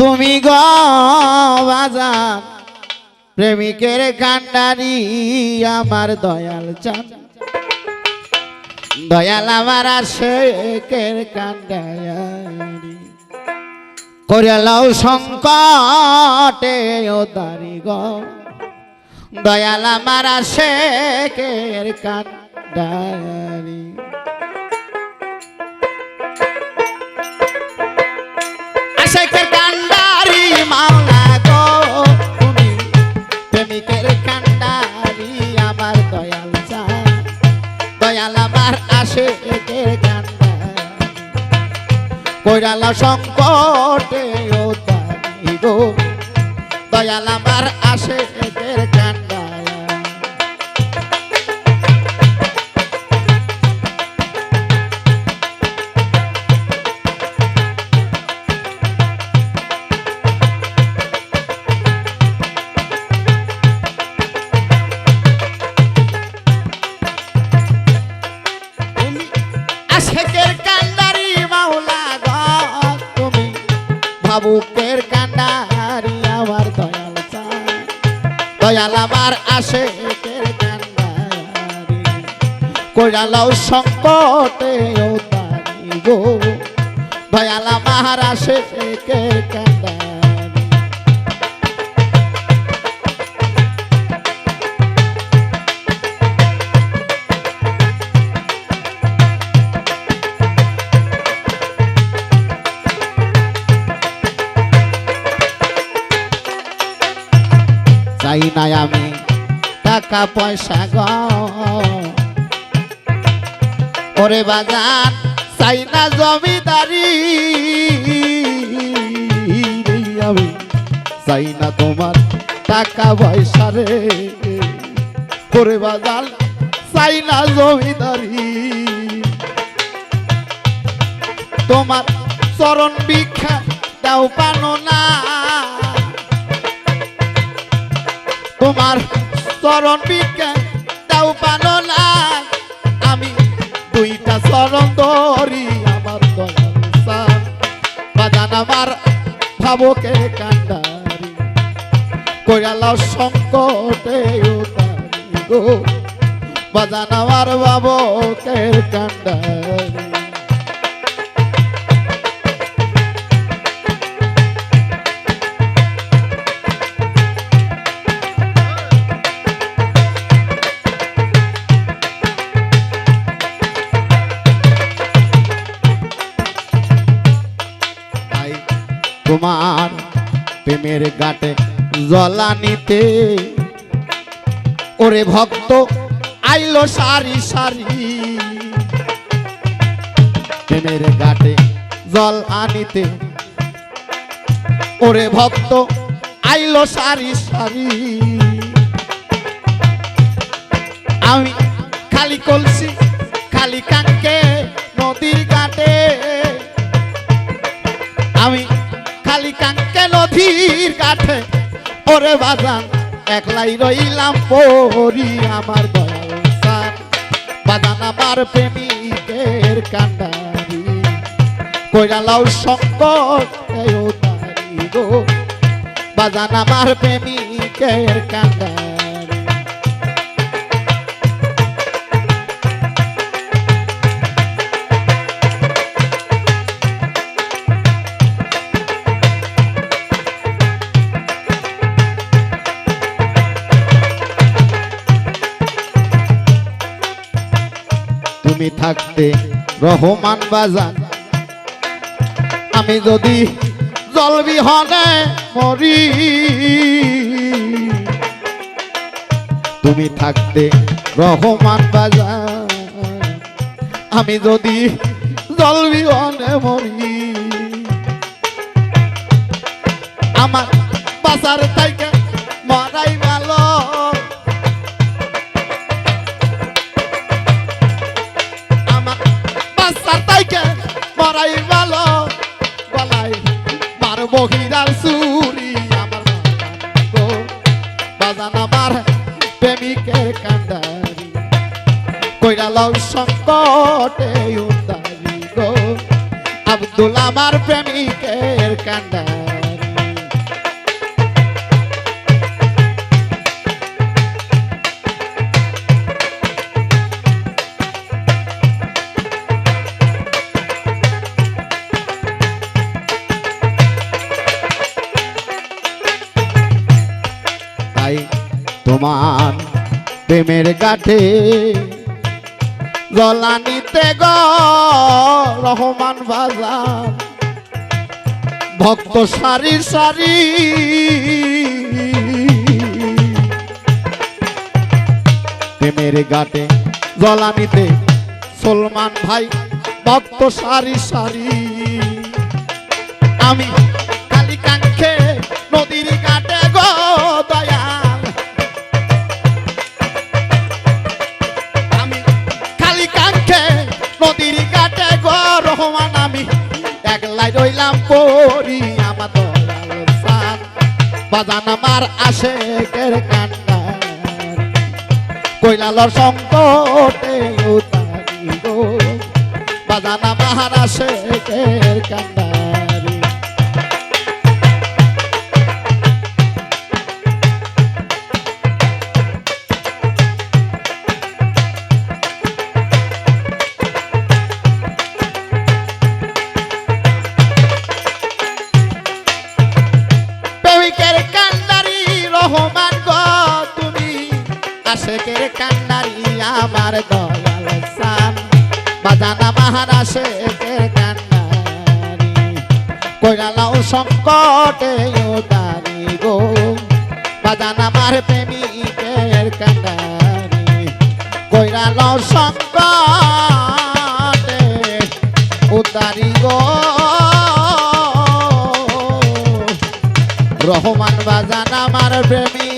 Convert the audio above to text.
তুমি গ বাজার, প্রেমিকের কান্ডারি আমার দয়াল চান। দয়াল আমার আশেকের কান্ডারি। করে সংকটে ও দারি গ। দয়াল আমার আশেকের কান্ডারি। আশেকের আমার আসে কইরাল সংকটে দয়াল আমার আশেকের কান্ডারি ভাবুকের কান্ডারি আমার দয়াল দয়াল আমার আসে কইরালাও সংকটে দয়াল আমার আশেকের কান্ডারি। নাই আমি। টাকা পয়সা গ। ওরে বাজার, চাই না জমিদারি। আমি, চাই না তোমার টাকা পয়সা রে। ওরে বাজার, চাই না জমিদারি। তোমার চরণ ভিক্ষা দাও পানো না। তোমার চরণ বিজ্ঞান তাও পানো না আমি দুইটা চরণ ধরি আমার দয়াল বাজান আমার ভাবকে কান্ডারি। কইরাল সংকটে বাজান আমার বাবকে কান্ডারি। তোমার প্রেমের গাটে জলানিতে। ওরে ভক্ত, আইলো সারি সারি। প্রেমের গাটে জল আনিতে। ওরে ভক্ত, আইলো সারি সারি। আমি খালি কলসি, খালি কাঙ্কে নদীর ঘাটে। আমি খালি কাঙ্কে নদীর কাঠে। ওরে বাজান, একলাই রইলাম পরি আমার দয়াল বাজান আমার প্রেমিকের কান্ডারি। কইরালাও সংকট বাজান আমার প্রেমিকের কান্ডারি। থাকতে রহমান বাজান। আমি যদি জল বিহনে মরি, তুমি থাকতে রহমান বাজান। আমি যদি জলবি বিহনে মরি, আমার বাজার থেকে মরাই মার বহিরার সুরি আমার গো বাজান আমার প্রেমিকের কান্দারি কইরা লও সংকটে উদারি গো আব্দুল আমার প্রেমিকের কান্ডারি। প্রেমের গাঠে জলানিতে গ, রহমান বাজার ভক্ত সারি সারি। প্রেমের গাটে জলানিতে সলমান ভাই, ভক্ত সারি সারি। আমি বাজান আমার আসে কান্ডার। কৈলালর সংকটে বাজান আমার আসে কের রহমান গো তুমি। আশেকের কান্নারি আমার দয়াল সান। বাজানা মাহার আশেকের কান্নারি কইরালাও সংকটে উদারি গো। বাজানা মার প্রেমিকের রহমান বাজান আমার প্রেমী।